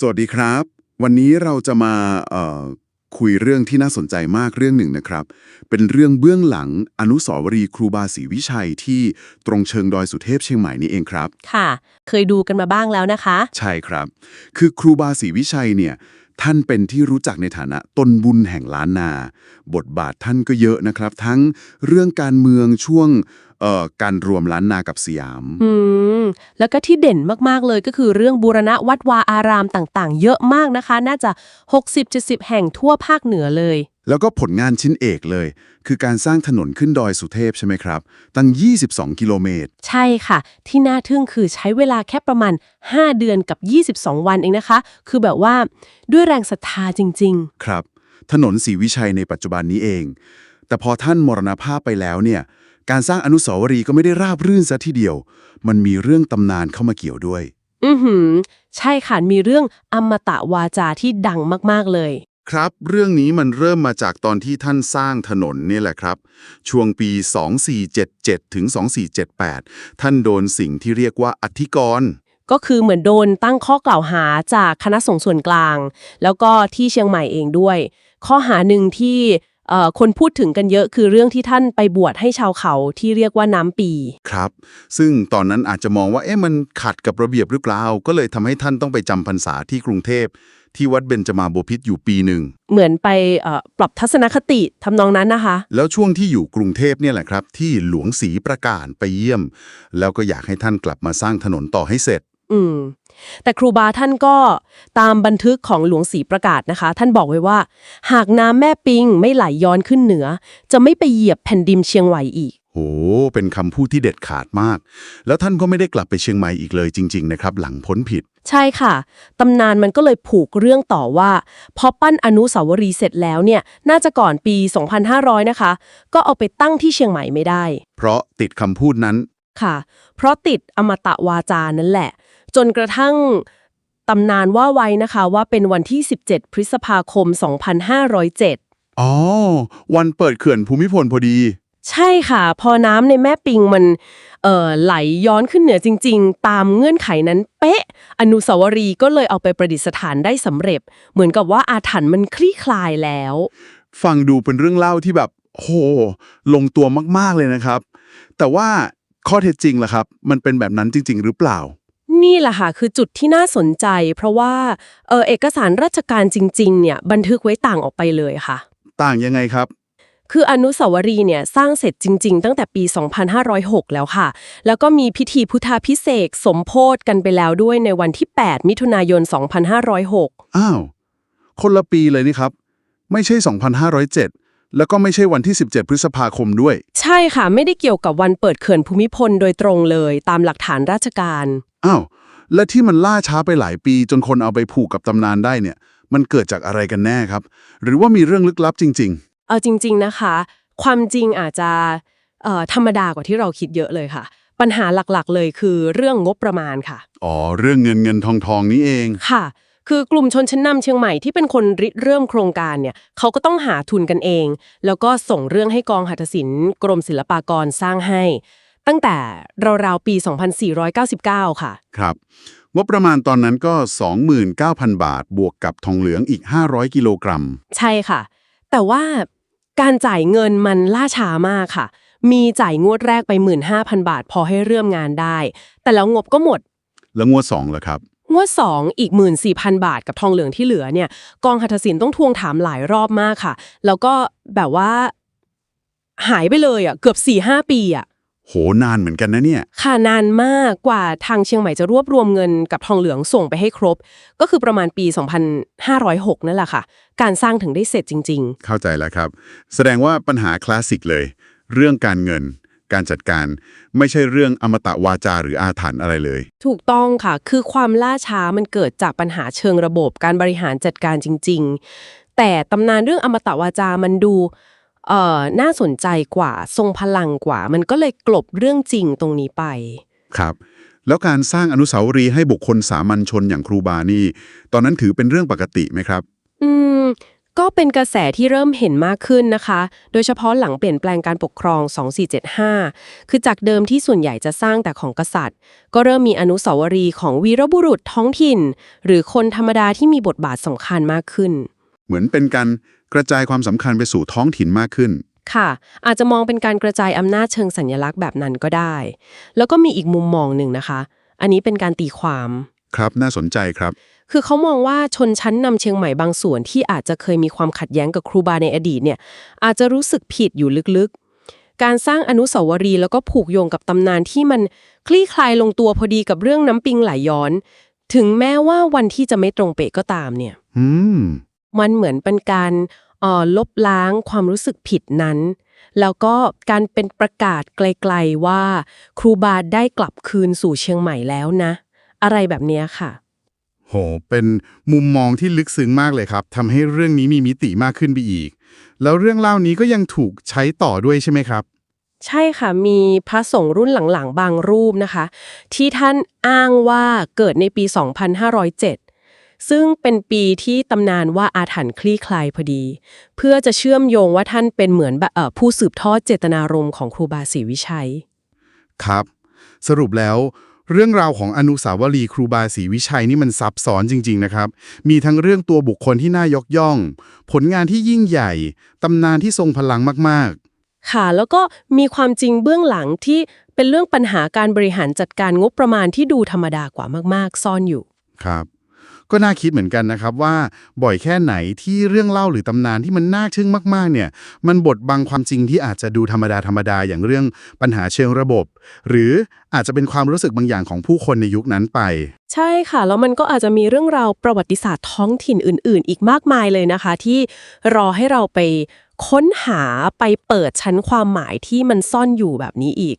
สวัสดีครับ วันนี้เราจะมาเอ่อคุยเรื่องที่น่าสนใจมากเรื่องหนึ่งนะครับ เป็นเรื่องเบื้องหลังอนุสาวรีย์ครูบาศรีวิชัยที่ตรงเชิงดอยสุเทพเชียงใหม่นี่เองครับ ค่ะ เคยดูกันมาบ้างแล้วนะคะ ใช่ครับ คือครูบาศรีวิชัยเนี่ย ท่านเป็นที่รู้จักในฐานะตนบุญแห่งล้านนา บทบาทท่านก็เยอะนะครับ ทั้งเรื่องการเมืองช่วงการรวมล้านนากับสยามอืมแล้วก็ที่เด่นมาก ๆ เลยก็คือเรื่องบูรณะวัดวาอารามต่าง ๆ เยอะมากนะคะ น่าจะ 60-70 แห่งทั่วภาคเหนือเลย แล้วก็ผลงานชิ้นเอกเลย คือการสร้างถนนขึ้นดอยสุเทพใช่ไหมครับ ตั้ง 22 กิโลเมตร ใช่ค่ะ ที่น่าทึ่งคือใช้เวลาแค่ประมาณ 5 เดือนกับ 22 วันเองนะคะ คือแบบว่าด้วยแรงศรัทธาจริงครับ ถนนศรีวิชัยในปัจจุบันนี้เอง แต่พอท่านมรณภาพไปแล้วเนี่ยการสร้างอนุสาวรีย์ก็ไม่ได้ราบรื่นซะทีเดียว มันมีเรื่องตำนานเข้ามาเกี่ยวด้วยๆอือหือ ใช่ค่ะ มีเรื่องอมตะวาจาที่ดังมาก ๆ เลย ครับ เรื่องนี้มันเริ่มมาจากตอนที่ท่านสร้างถนนเนี่ยแหละครับ ช่วงปี 2477 ถึง 2478 ท่านโดนสิ่งที่เรียกว่าอธิกรณ์ก็คือเหมือนโดนตั้งข้อกล่าวหาจากคณะสงฆ์ส่วนกลาง แล้วก็ที่เชียงใหม่เองด้วย ข้อหาหนึ่งที่เอ่อคนพูดถึงกันเยอะคือเรื่องที่ท่านไปบวชให้ชาวเขาที่เรียกว่าน้ำปี ครับ ซึ่งตอนนั้นอาจจะมองว่าเอ๊ะมันขัดกับระเบียบหรือเปล่า ก็เลยทำให้ท่านต้องไปจำพรรษาที่กรุงเทพ ที่วัดเบญจมาบพิตรอยู่ปีหนึ่ง เหมือนไปเอ่อปรับทัศนคติทำนองนั้นนะคะ แล้วช่วงที่อยู่กรุงเทพเนี่ยแหละครับ ที่หลวงศรีประกาศไปเยี่ยม แล้วก็อยากให้ท่านกลับมาสร้างถนนต่อให้เสร็จ อืม แต่ครูบาท่านก็ตามบันทึกของหลวงศรีประกาศนะคะ ท่านบอกไว้ว่า หากน้ำแม่ปิงไม่ไหลย้อนขึ้นเหนือ จะไม่ไปเหยียบแผ่นดินเชียงใหม่อีกโอ้เป็นคำพูดที่เด็ดขาดมาก แล้วท่านก็ไม่ได้กลับไปเชียงใหม่อีกเลยจริง ๆ นะครับ หลังพ้นผิด ใช่ค่ะ ตำนานมันก็เลยผูกเรื่องต่อว่า พอปั้นอนุสาวรีย์เสร็จแล้วเนี่ย น่าจะก่อนปี 2500 นะคะ ก็เอาไปตั้งที่เชียงใหม่ไม่ได้ เพราะติดคำพูดนั้น ค่ะ เพราะติดอมตะวาจานั่นแหละ จนกระทั่งตำนานว่าไว้นะคะว่าเป็นวันที่ 17 พฤษภาคม 2507 อ๋อ วันเปิดเขื่อนภูมิพลพอดี ใช่ค่ะ พอน้ำในแม่ปิงมันเอ่อไหลย้อนขึ้นเหนือจริง ๆ ตามเงื่อนไขนั้นเป๊ะ อนุสาวรีย์ก็เลยเอาไปประดิษฐานได้สำเร็จ เหมือนกับว่าอาถรรพ์มันคลี่คลายแล้ว ฟังดูเป็นเรื่องเล่าที่แบบโหลงตัวมากๆเลยนะครับ แต่ว่าข้อเท็จจริงล่ะครับ มันเป็นแบบนั้นจริง ๆ หรือเปล่า นี่แหละค่ะคือจุดที่น่าสนใจ เพราะว่าเอ่อเอกสารราชการจริง ๆ เนี่ยบันทึกไว้ต่างออกไปเลยค่ะ ต่างยังไงครับ คืออนุสาวรีย์เนี่ยสร้างเสร็จจริง ๆ ตั้งแต่ปี 2506 แล้วค่ะ แล้วก็มีพิธีพุทธาพิเศษกสมโพธกันไปแล้วด้วยในวันที่ 8 มิถุนายน 2506 อ้าว คนละปีเลยนี่ครับ ไม่ใช่ 2,507 แล้วก็ไม่ใช่วันที่ 17 พฤษภาคมด้วย ใช่ค่ะ ไม่ได้เกี่ยวกับวันเปิดเขื่อนภูมิพลโดยตรงเลย ตามหลักฐานราชการ อ้าว และที่มันล่าช้าไปหลายปี จนคนเอาไปผูกกับตำนานได้เนี่ย มันเกิดจากอะไรกันแน่ครับ หรือว่ามีเรื่องลึกลับจริง เอาจริง ๆนะคะ ความจริงอาจจะเอ่อธรรมดากว่าที่เราคิดเยอะเลยค่ะ ปัญหาหลักๆเลยคือเรื่องงบประมาณค่ะๆอ๋อ เรื่องเงินเงินทองทองนี้เองค่ะ คือกลุ่มชนชั้นนำเชียงใหม่ที่เป็นคนริเริ่มโครงการเนี่ยเขาก็ต้องหาทุนกันเอง แล้วก็ส่งเรื่องให้กองหัตถศิลป์กรมศิลปากรสร้างให้ ตั้งแต่ราวๆปี 2499 ค่ะ ครับงบประมาณตอนนั้นก็ 29,000 บาท บวกกับทองเหลืองอีก 500 กิโลกรัม ใช่ค่ะ แต่ว่า การจ่ายเงินมันล่าช้ามากค่ะ มีจ่ายงวดแรกไป 15,000 บาท พอให้เริ่มงานได้ แต่แล้วงบก็หมด แล้วงวด2เหรอครับ งวด 2 อีก 14,000 บาทกับทองเหลืองที่เหลือเนี่ย กองหัตถศิลป์ต้องทวงถามหลายรอบมากค่ะ แล้วก็แบบว่า หายไปเลยอะ เกือบ4-5ปีอะ โหนานเหมือนกันนะเนี่ย ค่ะนานมากกว่าทางเชียงใหม่จะรวบรวมเงินกับทองเหลืองส่งไปให้ครบ ก็คือประมาณปี 2506 นั่นแหละค่ะ การสร้างถึงได้เสร็จจริงๆเข้าใจแล้วครับ แสดงว่าปัญหาคลาสสิกเลย เรื่องการเงิน การจัดการ ไม่ใช่เรื่องอมตะวาจาหรืออาถรรพ์อะไรเลยถูกต้องค่ะ คือความล่าช้ามันเกิดจากปัญหาเชิงระบบการบริหารจัดการจริง ๆ แต่ตำนานเรื่องอมตะวาจามันดูเอ่อ น่าสนใจกว่าทรงพลังกว่า มันก็เลยกลบเรื่องจริงตรงนี้ไป ครับ แล้วการสร้างอนุสาวรีย์ให้บุคคลสามัญชนอย่างครูบานี่ ตอนนั้นถือเป็นเรื่องปกติไหมครับ อืมก็เป็นกระแสที่เริ่มเห็นมากขึ้นนะคะ โดยเฉพาะหลังเปลี่ยนแปลงการปกครอง 2475 คือจากเดิมที่ส่วนใหญ่จะสร้างแต่ของกษัตริย์ ก็เริ่มมีอนุสาวรีย์ของวีรบุรุษท้องถิ่น หรือคนธรรมดาที่มีบทบาทสำคัญมากขึ้น เหมือนเป็นการ กระจายความสำคัญไปสู่ท้องถิ่นมากขึ้น ค่ะ อาจจะมองเป็นการกระจายอำนาจเชิงสัญลักษณ์แบบนั้นก็ได้ แล้วก็มีอีกมุมมองหนึ่งนะคะ อันนี้เป็นการตีความ ครับน่าสนใจครับ คือเขามองว่าชนชั้นนำเชียงใหม่บางส่วนที่อาจจะเคยมีความขัดแย้งกับครูบาในอดีตเนี่ย อาจจะรู้สึกผิดอยู่ลึกๆ การสร้างอนุสาวรีย์แล้วก็ผูกโยงกับตำนานที่มันคลี่คลายลงตัวพอดีกับเรื่องน้ำปิงไหลย้อน ถึงแม้ว่าวันที่จะไม่ตรงเป๊ะก็ตามเนี่ย อืม มันเหมือนเป็นการเอ่อ ลบล้างความรู้สึกผิดนั้น แล้วก็การเป็นประกาศไกลๆว่า ครูบาได้กลับคืนสู่เชียงใหม่แล้วนะ อะไรแบบเนี้ยค่ะ โห เป็นมุมมองที่ลึกซึ้งมากเลยครับทำให้เรื่องนี้มีมิติมากขึ้นไปอีก แล้วเรื่องเล่านี้ก็ยังถูกใช้ต่อด้วยใช่ไหมครับใช่ค่ะ มีพระสงฆ์รุ่นหลังๆ บางรูปนะคะ ที่ท่านอ้างว่าเกิดในปี 2507 ซึ่งเป็นปีที่ตำนานว่าอาถรรพ์คลี่คลายพอดี เพื่อจะเชื่อมโยงว่าท่านเป็นเหมือนแบบเอ่อผู้สืบทอดเจตนารมณ์ของครูบาศรีวิชัย ครับ สรุปแล้วเรื่องราวของอนุสาวรีย์ครูบาศรีวิชัยนี่มันซับซ้อนจริง ๆ นะครับ มีทั้งเรื่องตัวบุคคลที่น่ายกย่อง ผลงานที่ยิ่งใหญ่ ตำนานที่ทรงพลังมากค่ะ แล้วก็มีความจริงเบื้องหลังที่เป็นเรื่องปัญหาการบริหารจัดการงบประมาณที่ดูธรรมดากว่ามาก ๆ ซ่อนอยู่ๆครับ ก็น่าคิดเหมือนกันนะครับว่าบ่อยแค่ไหนที่เรื่องเล่าหรือตำนานที่มันน่าทึ่งมากๆเนี่ยมันบดบังความจริงที่อาจจะดูธรรมดาธรรมดาอย่างเรื่องปัญหาเชิงระบบ หรืออาจจะเป็นความรู้สึกบางอย่างของผู้คนในยุคนั้นไป ใช่ค่ะ แล้วมันก็อาจจะมีเรื่องราวประวัติศาสตร์ท้องถิ่นอื่น ๆ อีกมากมายเลยนะคะ ที่รอให้เราไปค้นหาไปเปิดชั้นความหมายที่มันซ่อนอยู่แบบนี้อีก